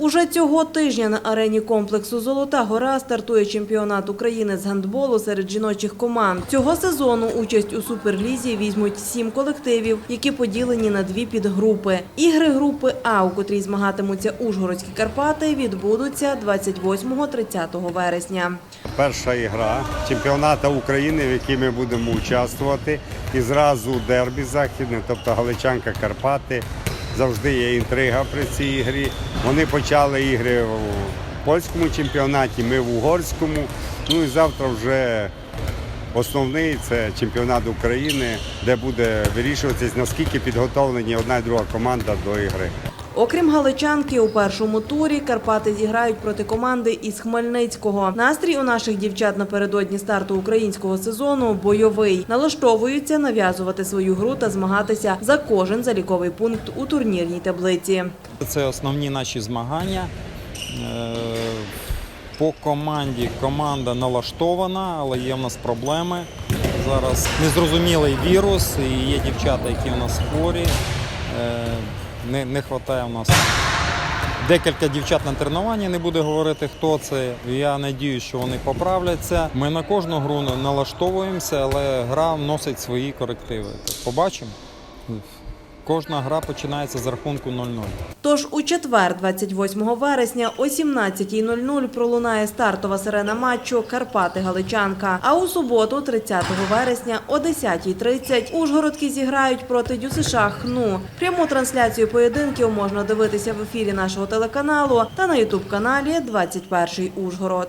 Уже цього тижня на арені комплексу Золота гора стартує чемпіонат України з гандболу серед жіночих команд. Цього сезону участь у суперлізі візьмуть сім колективів, які поділені на дві підгрупи. Ігри групи А, у котрій змагатимуться Ужгородські Карпати, відбудуться 28-30 вересня. Перша ігра чемпіонату України, в якій ми будемо участвувати. І зразу дербі західне, тобто Галичанка Карпати. Завжди є інтрига при цій грі. Вони почали ігри в польському чемпіонаті, ми в угорському. Ну і завтра вже основний це чемпіонат України, де буде вирішуватись, наскільки підготовлені одна і друга команда до ігри. Окрім галичанки, у першому турі Карпати зіграють проти команди із Хмельницького. Настрій у наших дівчат напередодні старту українського сезону бойовий. Налаштовуються нав'язувати свою гру та змагатися за кожен заліковий пункт у турнірній таблиці. Це основні наші змагання. Е, По команді команда налаштована, але є в нас проблеми. Зараз незрозумілий вірус, і є дівчата, які у нас хворі. Не, не вистачає у нас декілька дівчат на тренуванні, не буде говорити, хто це. Я сподіваюся, що вони поправляться. Ми на кожну гру налаштовуємося, але гра вносить свої корективи. Побачимо. Кожна гра починається з рахунку 0-0. Тож у четвер, 28 вересня, о 17.00 пролунає стартова сирена матчу Карпати-Галичанка. А у суботу, 30 вересня, о 10.30 Ужгородки зіграють проти ДЮСШ «Хну». Пряму трансляцію поєдинків можна дивитися в ефірі нашого телеканалу та на ютуб-каналі «21 Ужгород».